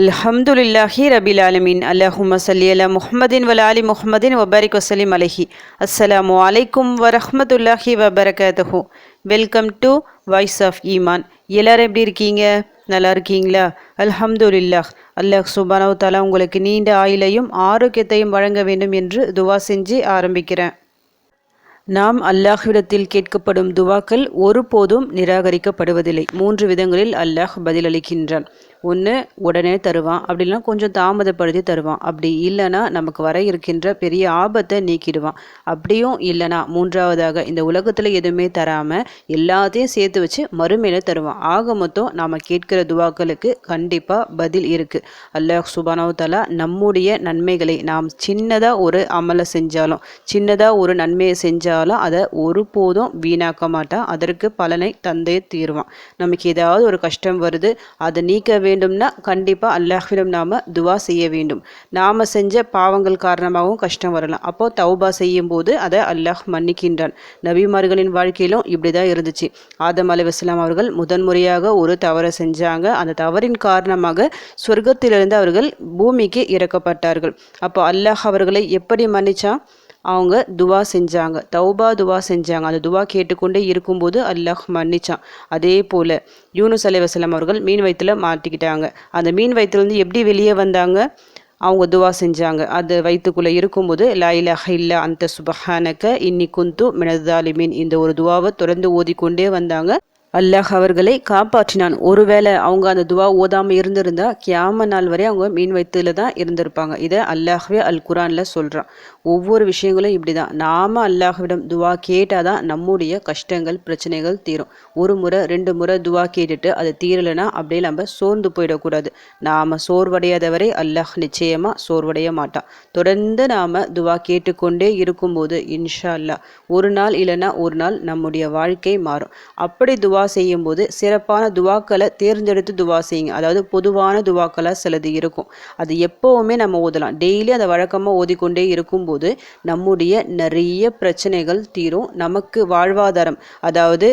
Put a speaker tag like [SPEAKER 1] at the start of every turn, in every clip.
[SPEAKER 1] அல்ஹம்துலில்லாஹி ரபில் ஆலமின் அல்லாஹும் சல்லி அலா முஹமதின் வல அலி முஹமதின் வபாரிக் வசலிம் அலஹி அஸ்ஸலாமு அலைக்கும் வரஹமத்துல்லாஹி வபரகாத்தஹூ welcome to voice of Iman எல்லோரும் எப்படி இருக்கீங்க நல்லா இருக்கீங்களா அல்ஹம்துலில்லாஹ் அல்லாஹ் சுபானவு தாலா உங்களுக்கு நீண்ட ஆயிலையும் ஆரோக்கியத்தையும் வழங்க வேண்டும் என்று துவா செஞ்சு ஆரம்பிக்கிறேன் நாம் அல்லாஹ்விடத்தில் கேட்கப்படும் துவாக்கள் ஒருபோதும் நிராகரிக்கப்படுவதில்லை மூன்று விதங்களில் அல்லாஹ் பதிலளிக்கின்றான் ஒன்று உடனே தருவான் இல்லைன்னா கொஞ்சம் தாமதப்படுத்தி தருவான் அப்படி இல்லைன்னா நமக்கு வர இருக்கின்ற பெரிய ஆபத்தை நீக்கிடுவான் அப்படியும் இல்லைனா மூன்றாவதாக இந்த உலகத்தில் எதுவுமே தராமல் எல்லாத்தையும் சேர்த்து வச்சு மறுமையில தருவான் ஆக மொத்தம் நாம் கேட்கிற துவாக்களுக்கு கண்டிப்பாக பதில் இருக்குது அல்லாஹ் சுபானவத்தாலா நம்முடைய நன்மைகளை நாம் சின்னதாக ஒரு அமலை செஞ்சாலும் சின்னதாக ஒரு நன்மையை செஞ்சாலும் அதை ஒருபோதும் வீணாக்க மாட்டான் அதற்கு பலனை தந்தே தீருவான் நமக்கு ஏதாவது ஒரு கஷ்டம் வருது அதை நீக்க வேண்டும்னா கண்டிப்பாக அல்லாஹ்விடம் நாம் துவா செய்ய வேண்டும் நாம் செஞ்ச பாவங்கள் காரணமாகவும் கஷ்டம் வரலாம் அப்போது தௌபா செய்யும் போது அதை அல்லாஹ் மன்னிக்கின்றான் நபிமார்களின் வாழ்க்கையிலும் இப்படி தான் இருந்துச்சு ஆதம் அலிவாஸ்லாம் அவர்கள் முதன்முறையாக ஒரு தவறை செஞ்சாங்க அந்த தவறின் காரணமாக சொர்க்கத்திலிருந்து அவர்கள் பூமிக்கு இறக்கப்பட்டார்கள் அப்போ அல்லாஹ் அவர்களை எப்படி மன்னிச்சான் அவங்க துவா செஞ்சாங்க தௌபா துவா செஞ்சாங்க அந்த துவா கேட்டுக்கொண்டே இருக்கும்போது அல்லாஹ் மன்னிச்சான் அதே போல யூனு சலைவசலம் அவர்கள் மீன் வயிற்றுல மாட்டிக்கிட்டாங்க அந்த மீன் வயிற்றுலேருந்து எப்படி வெளியே வந்தாங்க அவங்க துவா செஞ்சாங்க அது வயிற்றுக்குள்ளே இருக்கும்போது லாயிலஹ இல்லா அந்த சுபஹானக்க இன்னி குந்து மீன் இந்த ஒரு துவாவை தொடர்ந்து ஓதிக்கொண்டே வந்தாங்க அல்லாஹ் அவர்களை காப்பாற்றினான் ஒருவேளை அவங்க அந்த துவா ஓதாமல் இருந்திருந்தா கியாம நாள் வரை அவங்க மீன் வயிற்றுல தான் இருந்திருப்பாங்க இதை அல்லாஹ்வே அல் குரானில் சொல்கிறான் ஒவ்வொரு விஷயங்களும் இப்படி தான் நாம் அல்லாஹ்விடம் துவா கேட்டால் தான் நம்முடைய கஷ்டங்கள் பிரச்சனைகள் தீரும் ஒரு முறை ரெண்டு முறை துவா கேட்டுட்டு அது தீரலைன்னா அப்படியே நம்ம சோர்ந்து போயிடக்கூடாது நாம் சோர்வடையாதவரை அல்லாஹ் நிச்சயமாக சோர்வடைய மாட்டான் தொடர்ந்து நாம் துவா கேட்டுக்கொண்டே இருக்கும்போது இன்ஷா அல்லா ஒரு நாள் இல்லைன்னா ஒரு நாள் நம்முடைய வாழ்க்கை மாறும் அப்படி துவா செய்யும்போது சிறப்பான துவாக்களை தேர்ந்தெடுத்து துவா செய்யுங்க அதாவது பொதுவான துவாக்களாக சிலது இருக்கும் அது எப்போவுமே நம்ம ஓதலாம் டெய்லி அதை வழக்கமாக ஓதிக்கொண்டே இருக்கும்போது போது நம்முடைய நிறைய பிரச்சனைகள் தீரும் நமக்கு வாழ்வாதாரம் அதாவது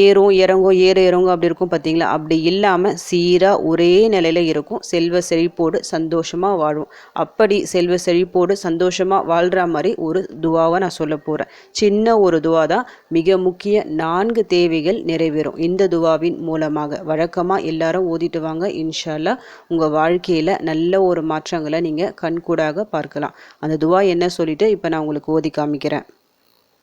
[SPEAKER 1] ஏறும் இறங்கும் ஏற இறங்கும் அப்படி இருக்கும் பார்த்தீங்களா அப்படி இல்லாமல் சீராக ஒரே நிலையில் இருக்கும் செல்வ செழிப்போடு சந்தோஷமாக வாழும் அப்படி செல்வ செழிப்போடு சந்தோஷமாக வாழ்கிற மாதிரி ஒரு துவாவை நான் சொல்ல போகிறேன் சின்ன ஒரு துவா தான் மிக முக்கிய நான்கு தேவைகள் நிறைவேறும் இந்த துவாவின் மூலமாக வழக்கமாக எல்லாரும் ஓதிட்டு வாங்க இன்ஷால்லா உங்கள் வாழ்க்கையில் நல்ல ஒரு மாற்றங்களை நீங்கள் கண்கூடாக பார்க்கலாம் அந்த துவா என்ன சொல்லிட்டு இப்ப நான் உங்களுக்கு ஓதி காமிக்கிறேன்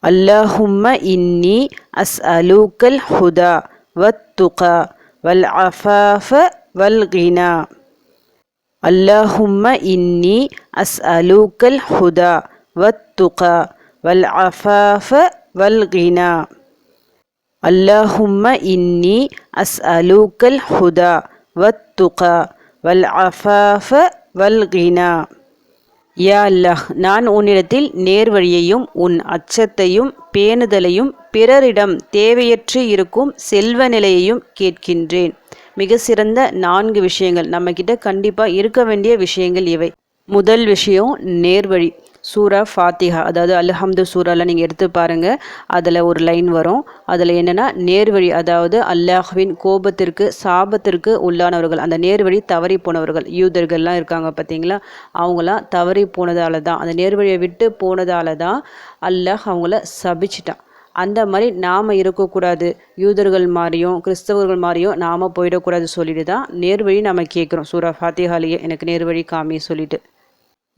[SPEAKER 1] அல்லாஹும்ம இன்னி அஸ் அலூக்கல் ஹுதா வத்துகா வல் அஃபாஃப வல் கினா அல்லாஹும்ம இன்னி அஸ் அலூக்கல் ஹுதா வத்துகா வல் அஃபாஃப வல் கினா اللهم إني أسألك الهدى والتقى والعفاف والغنى யா அல்லாஹ் நான் உன்னிடத்தில் நேர்வழியையும் உன் அச்சத்தையும் பேணுதலையும் பிறரிடம் தேவையற்று இருக்கும் செல்வ நிலையையும் கேட்கின்றேன் மிக சிறந்த நான்கு விஷயங்கள் நம்மக்கிட்ட கண்டிப்பாக இருக்க வேண்டிய விஷயங்கள் இவை முதல் விஷயம் நேர்வழி சூரா ஃபாத்திஹா அதாவது அல்ஹம்து சூறாவில் நீங்கள் எடுத்து பாருங்கள் அதில் ஒரு லைன் வரும் அதில் என்னென்னா நேர்வழி அதாவது அல்லாஹ்வின் கோபத்திற்கு சாபத்திற்கு உள்ளானவர்கள் அந்த நேர்வழி தவறி போனவர்கள் யூதர்கள்லாம் இருக்காங்க பார்த்தீங்களா அவங்களாம் தவறி போனதால தான் அந்த நேர்வழியை விட்டு போனதால தான் அல்லாஹ் அவங்கள சபிச்சிட்டான் அந்த மாதிரி நாம் இருக்கக்கூடாது யூதர்கள் மாதிரியும் கிறிஸ்தவர்கள் மாதிரியும் நாம் போயிடக்கூடாது சொல்லிட்டு தான் நேர்வழி நம்ம கேட்குறோம் சூரா ஃபாத்திஹாலேயே எனக்கு நேர்வழி காமி சொல்லிட்டு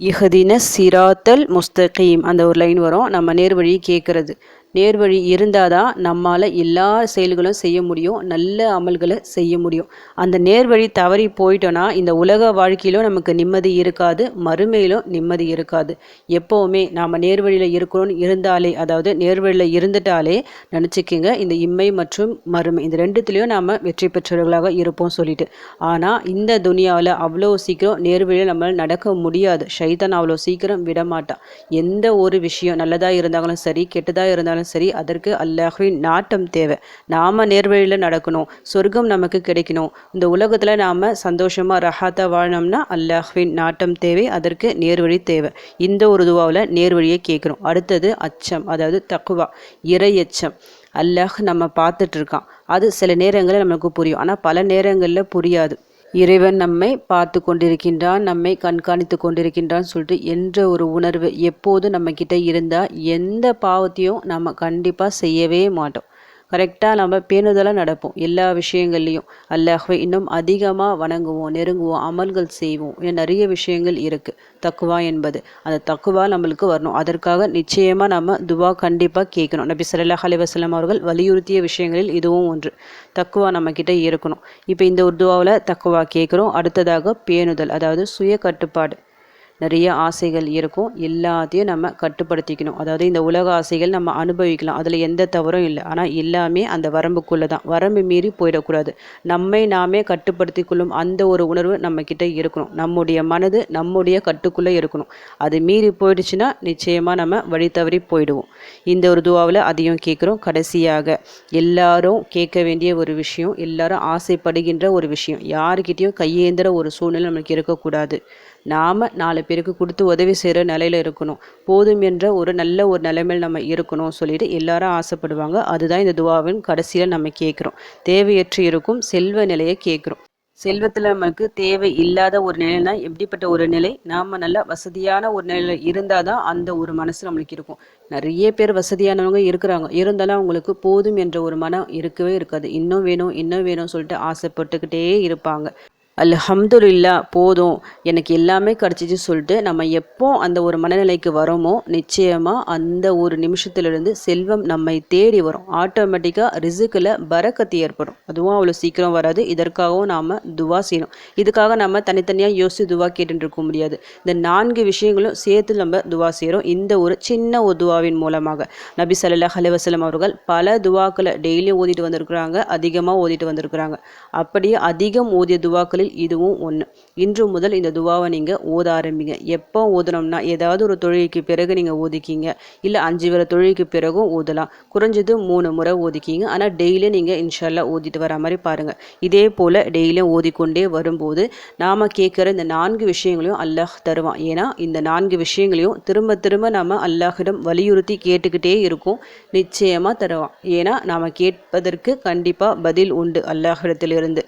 [SPEAKER 1] இஹதின சிராத்தல் முஸ்தகீம் அந்த ஒரு லைன் வரும் நம்ம நேர்வழி கேட்குறது நேர்வழி இருந்தால் தான் நம்மால் எல்லா செயல்களும் செய்ய முடியும் நல்ல அமல்களை செய்ய முடியும் அந்த நேர்வழி தவறி போயிட்டோன்னா இந்த உலக வாழ்க்கையிலும் நமக்கு நிம்மதி இருக்காது மறுமையிலும் நிம்மதி இருக்காது எப்போவுமே நாம் நேர்வழியில் இருக்கிறோன்னு இருந்தாலே அதாவது நேர்வழியில் இருந்துட்டாலே நினச்சிக்கிங்க இந்த இம்மை மற்றும் மறுமை இந்த ரெண்டுத்துலேயும் நாம் வெற்றி பெற்றவர்களாக இருப்போம் சொல்லிட்டு ஆனால் இந்த துனியாவில் அவ்வளோ சீக்கிரம் நேர்வழியில் நம்மளால் நடக்க முடியாது ஷைதான் அவ்வளோ சீக்கிரம் விடமாட்டான் எந்த ஒரு விஷயம் நல்லதாக இருந்தாலும் சரி கெட்டதாக இருந்தாலும் இருந்தாலும் சரி அதற்கு அல்லாஹுவின் நாட்டம் தேவை நாம நேர்வழியில் நடக்கணும் சொர்க்கம் நமக்கு கிடைக்கணும் இந்த உலகத்தில் நாம் சந்தோஷமாக ரஹாத்தாக வாழணும்னா அல்லாஹுவின் நாட்டம் தேவை அதற்கு நேர்வழி தேவை இந்த ஒரு துவாவில் நேர்வழியை கேட்குறோம் அடுத்தது அச்சம் அதாவது தக்குவா இறை அச்சம் அல்லாஹ் நம்ம பார்த்துட்ருக்கான் அது சில நேரங்களில் நமக்கு புரியும் ஆனால் பல நேரங்களில் புரியாது இறைவன் நம்மை பார்த்து கொண்டிருக்கின்றான் நம்மை கண்காணித்து கொண்டிருக்கின்றான் சொல்லிட்டு என்ற ஒரு உணர்வு எப்போது நம்மக்கிட்ட இருந்தால் எந்த பாவத்தையும் நம்ம கண்டிப்பாக செய்யவே மாட்டோம் கரெக்டாக நம்ம பேணுதலாக நடப்போம் எல்லா விஷயங்கள்லையும் அல்லாஹ்வை இன்னும் அதிகமாக வணங்குவோம் நெருங்குவோம் அமல்கள் செய்வோம் நிறைய விஷயங்கள் இருக்குது தக்குவா என்பது அந்த தக்குவா நம்மளுக்கு வரணும் அதற்காக நிச்சயமாக நம்ம துவா கண்டிப்பாக கேட்கணும் நபி சல்லாஹ் அலிவாஸ்லாம் அவர்கள் வலியுறுத்திய விஷயங்களில் இதுவும் ஒன்று தக்குவா நம்மக்கிட்ட இருக்கணும் இப்போ இந்த ஒரு துவாவில் தக்குவா கேட்குறோம் அடுத்ததாக பேணுதல் அதாவது சுய கட்டுப்பாடு நிறைய ஆசைகள் இருக்கும் எல்லாத்தையும் நம்ம கட்டுப்படுத்திக்கணும் அதாவது இந்த உலக ஆசைகள் நம்ம அனுபவிக்கலாம் அதில் எந்த தவறும் இல்லை ஆனால் எல்லாமே அந்த வரம்புக்குள்ளே தான் வரம்பு மீறி போயிடக்கூடாது நம்மை நாமே கட்டுப்படுத்தி கொள்ளும் அந்த ஒரு உணர்வு நம்மக்கிட்ட இருக்கணும் நம்முடைய மனது நம்முடைய கட்டுக்குள்ளே இருக்கணும் அது மீறி போயிடுச்சுன்னா நிச்சயமாக நம்ம வழி தவறி போயிடுவோம் இந்த ஒரு துவாவில் அதையும் கேட்குறோம் கடைசியாக எல்லாரும் கேட்க வேண்டிய ஒரு விஷயம் எல்லாரும் ஆசைப்படுகின்ற ஒரு விஷயம் யாருக்கிட்டேயும் கையேந்திர ஒரு சூழ்நிலை நம்மளுக்கு இருக்கக்கூடாது நாம் நாலு பேருக்கு கொடுத்து உதவி செய்கிற நிலையில் இருக்கணும் போதும் என்ற ஒரு நல்ல ஒரு நிலைமையில் நம்ம இருக்கணும் சொல்லிட்டு எல்லாரும் ஆசைப்படுவாங்க அதுதான் இந்த துவாவின் கடைசியில் நம்ம கேட்குறோம் தேவையற்று இருக்கும் செல்வ நிலையை கேட்குறோம் செல்வத்தில் நமக்கு தேவை இல்லாத ஒரு நிலைனா எப்படிப்பட்ட ஒரு நிலை நாம் நல்ல வசதியான ஒரு நிலையில் இருந்தால் தான் அந்த ஒரு மனசு நம்மளுக்கு இருக்கும் நிறைய பேர் வசதியானவங்க இருக்கிறாங்க இருந்தாலும் அவங்களுக்கு போதும் என்ற ஒரு மனம் இருக்கவே இருக்காது இன்னும் வேணும் இன்னும் வேணும்னு சொல்லிட்டு ஆசைப்பட்டுக்கிட்டே இருப்பாங்க அல்ஹம்துல்லா போதும் எனக்கு எல்லாமே கிடச்சிச்சு சொல்லிட்டு நம்ம எப்போ அந்த ஒரு மனநிலைக்கு வரோமோ நிச்சயமாக அந்த ஒரு நிமிஷத்துலேருந்து செல்வம் நம்மை தேடி வரும் ஆட்டோமேட்டிக்காக ரிசுக்கில் பரக்கத்து ஏற்படும் அதுவும் அவ்வளோ சீக்கிரம் வராது இதற்காகவும் நாம் துவா செய்யணும் இதுக்காக நம்ம தனித்தனியாக யோசித்து துவா கேட்டுருக்க முடியாது இந்த நான்கு விஷயங்களும் சேர்த்து நம்ம துவா செய்கிறோம் இந்த ஒரு சின்ன ஒரு துவாவின் மூலமாக நபி சல்லா ஹலிவசலம் அவர்கள் பல துவாக்களை டெய்லியும் ஓதிட்டு வந்திருக்கிறாங்க அதிகமாக ஓதிட்டு வந்திருக்கிறாங்க அப்படியே அதிகம் ஓதிய துவாக்களில் இதுவும் ஒன்று இன்று முதல் இந்த துவாவை நீங்கள் ஓத ஆரம்பிங்க எப்போ ஓதணும்னா ஏதாவது ஒரு தொழிலுக்கு பிறகு நீங்கள் ஓதிக்கிங்க இல்லை அஞ்சு வர தொழிலுக்கு பிறகும் ஓதலாம் குறைஞ்சது மூணு முறை ஓதிக்கிங்க ஆனால் டெய்லியும் நீங்கள் இன்ஷால்லா ஓதிட்டு வர மாதிரி பாருங்கள் இதே போல் டெய்லியும் ஓதிக்கொண்டே வரும்போது நாம் கேட்குற இந்த நான்கு விஷயங்களையும் அல்லாஹ் தருவான் ஏன்னா இந்த நான்கு விஷயங்களையும் திரும்ப திரும்ப நாம் அல்லாஹிடம் வலியுறுத்தி கேட்டுக்கிட்டே இருக்கோம் நிச்சயமாக தருவான் ஏன்னா நாம் கேட்பதற்கு கண்டிப்பாக பதில் உண்டு அல்லாஹிடத்திலிருந்து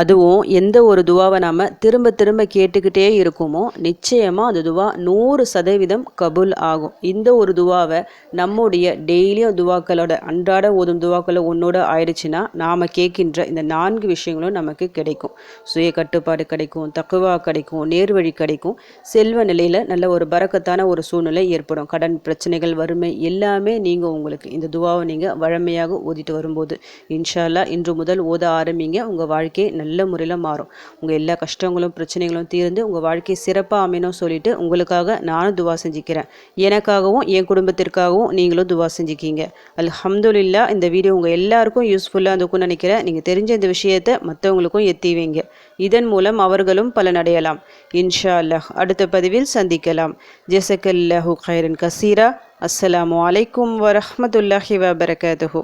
[SPEAKER 1] அதுவும் எந்த ஒரு துவாவை நாம் திரும்ப திரும்ப கேட்டுக்கிட்டே இருக்கோமோ நிச்சயமாக அந்த துவா நூறு சதவீதம் கபுல் ஆகும் இந்த ஒரு துவாவை நம்முடைய டெய்லியும் துவாக்களோட அன்றாட ஓதும் துவாக்களை ஒன்றோட ஆயிடுச்சுன்னா நாம் கேட்கின்ற இந்த நான்கு விஷயங்களும் நமக்கு கிடைக்கும் சுய கட்டுப்பாடு கிடைக்கும் தக்குவா கிடைக்கும் நேர்வழி கிடைக்கும் செல்வ நிலையில் நல்ல ஒரு பறக்கத்தான ஒரு சூழ்நிலை ஏற்படும் கடன் பிரச்சனைகள் வறுமை எல்லாமே நீங்கள் உங்களுக்கு இந்த துவாவை நீங்கள் வழமையாக ஓதிட்டு வரும்போது இன்ஷால்லா இன்று முதல் ஓத ஆரம்பிங்க உங்கள் வாழ்க்கையை நல்ல முறையில் மாறும் உங்கள் எல்லா கஷ்டங்களும் பிரச்சனைகளும் தீர்ந்து உங்கள் வாழ்க்கை சிறப்பாக அமையணும் சொல்லிட்டு உங்களுக்காக நானும் துவா செஞ்சுக்கிறேன் எனக்காகவும் என் குடும்பத்திற்காகவும் நீங்களும் துவா செஞ்சுக்கிங்க அல்ஹம்துலில்லா இந்த வீடியோ உங்கள் எல்லாருக்கும் யூஸ்ஃபுல்லாக இருக்கும்னு நினைக்கிறேன் நீங்கள் தெரிஞ்ச இந்த விஷயத்தை மற்றவங்களுக்கும் எத்திவீங்க இதன் மூலம் அவர்களும் பலனடையலாம் இன்ஷா அல்லாஹ் அடுத்த பதிவில் சந்திக்கலாம் ஜெசக்கல்லாஹு கைரன் கசீரா அஸ்ஸலாமு அலைக்கும் வரமத்துல்லாஹி வபரகாத்துஹூ